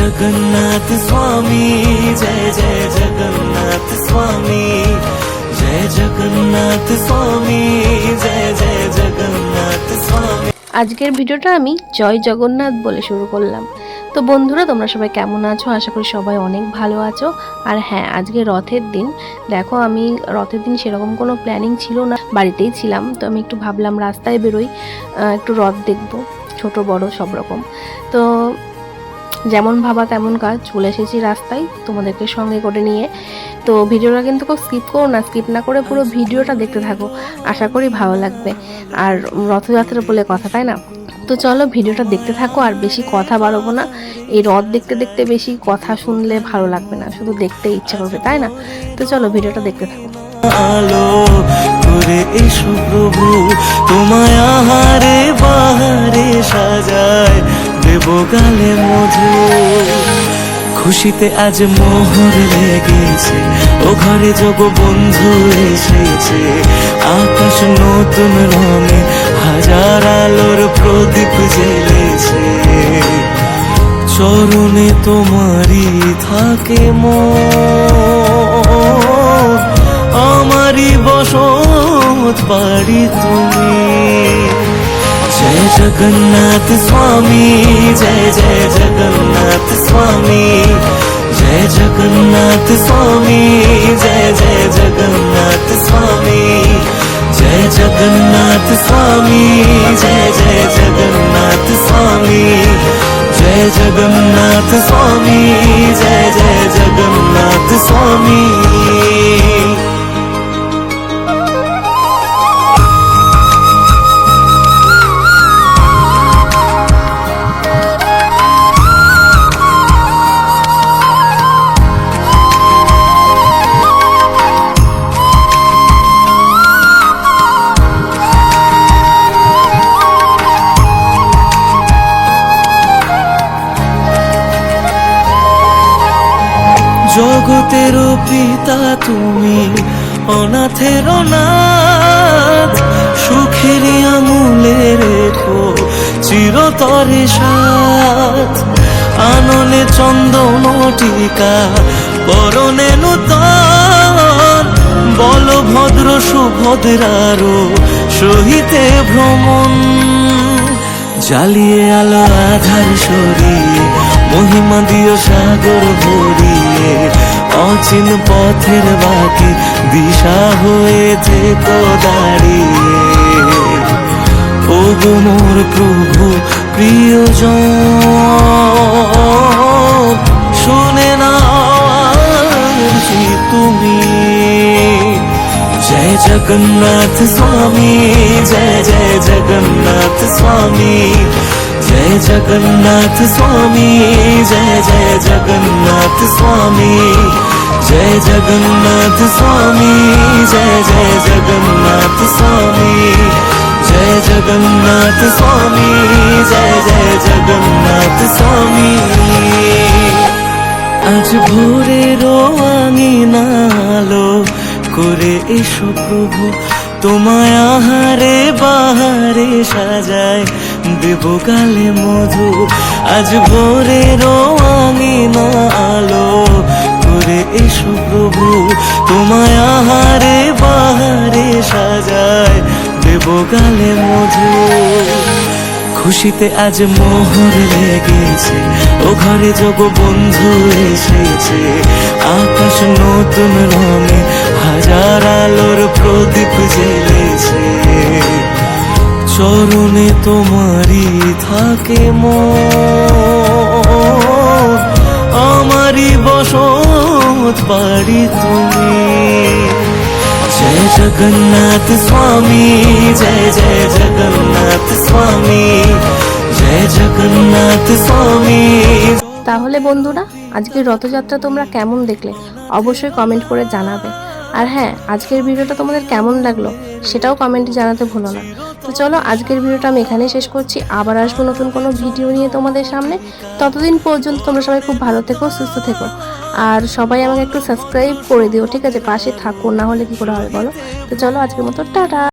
জগন্নাথ স্বামী, জয় জয় জগন্নাথ স্বামী, জয় জগন্নাথ স্বামী, জয় জয় জগন্নাথ স্বামী। আজকের ভিডিওটা আমি জয় জগন্নাথ বলে শুরু করলাম। তো বন্ধুরা, তোমরা সবাই কেমন আছো? আশা করি সবাই অনেক ভালো আছো। আর হ্যাঁ আজকে রথের দিন। দেখো, আমি রথের দিন সেরকম কোনো প্ল্যানিং ছিল না। বাড়িতেই ছিলাম, তো আমি একটু ভাবলাম রাস্তায় বেরোই একটু রথ দেখব, ছোট, বড়, সব রকম। তো যেমন ভাবা তেমন কাজ, চলে এসেছি রাস্তায় তোমাদেরকে সঙ্গে করে নিয়ে। তো ভিডিওটা কিন্তু কেউ স্কিপ করো না স্কিপ না করে পুরো ভিডিওটা দেখতে থাকো, আশা করি ভালো লাগবে। আর রথযাত্রা বলে কথা, তাই না? তো চলো ভিডিওটা দেখতে থাকো, আর বেশি কথা বাড়াবো না। এই রথ দেখতে দেখতে বেশি কথা শুনলে ভালো লাগবে না, শুধু দেখতে ইচ্ছা করবে, তাই না? তো চলো ভিডিওটা দেখতে থাকো। আলো করে এসো প্রভু, তোমায় আহারে বাহারে সাজায় দেব গালে মধু। খুশিতে আজ মোহর লেগেছে। ও ঘরে যোগ বন্ধু এসেছে। আকাশ নতুন রঙে হাজার আলোর প্রদীপ জ্বেলেছে। চরণে তোমারই থাকে মন। আমারই বসত বাড়ি তুমি। জয় জগন্নাথ স্বামী জয় জয় জগন্নাথ স্বামী জয় জগন্নাথ স্বামী জয় জয় জগন্নাথ স্বামী জয় জগন্নাথ স্বামী জয় জয় জগন্নাথ স্বামী জয় জগন্নাথ স্বামী জগতের পিতা তুমি, অনাথের নাথ সুখের আঙুলে রেখো, চিরতরে সাথ। আননে চন্দন টিকা করণে নূতন। বলভদ্র সুভদ্রারও সহিতে ভ্রমণ। জ্বালিয়ে আলো আধার সরিয়ে মহিমা দিও সাগর ভরিয়ে অচিন পথের বাকি দিশা হয়ে যেতো দাঁড়িয়ে। ও গো মোর প্রভু, প্রিয়জন, শুনে না তুমি। জয় জগন্নাথ স্বামী, জয় জয় জগন্নাথ স্বামী। जय जगन्नाथ स्वामी जय जय जगन्नाथ स्वामी जय जगन्नाथ स्वामी जय जय जगन्नाथ स्वामी जय जगन्नाथ स्वामी जय जय जगन्नाथ स्वामी আজ ভোরের আঙিনালো করে এসো প্রভু তোমায় আহারে বাহারে সাজায় দেব গালে মধু। আজ ভোরের আঙিনা আলো। করে এসো প্রভু, তোমায় আহারে বাহারে সাজায় দেব গালে মধু। খুশিতে আজ মোহর লেগেছে, ও ঘরে যোগ বন্ধু এসেছে। আকাশ নতুন রঙে, হাজার আলোর প্রদীপ তোমারই থাকে আমারই বসত বাড়ি তুমি। জয় জগন্নাথ স্বামী, জয় জয় জগন্নাথ স্বামী, জয় জগন্নাথ স্বামী। তাহলে বন্ধুরা, আজকের রথযাত্রা তোমরা কেমন দেখলে? অবশ্যই কমেন্ট করে জানাবে। আর হ্যাঁ আজকের ভিডিওটা তোমাদের কেমন লাগল, সেটাও কমেন্টে জানাতে ভুলো না। তো চলো, আজকের ভিডিওটা আমি এখানেই শেষ করছি। আবার আসব নতুন কোনো ভিডিও নিয়ে তোমাদের সামনে। ততদিন পর্যন্ত তোমরা সবাই খুব ভালো থেকো, সুস্থ থেকো। আর সবাই আমাকে একটু সাবস্ক্রাইব করে দিও, ঠিক আছে? পাশে থাকো, না হলে কি করে হবে বলো? তো চলো, আজকের মতো, টাটা!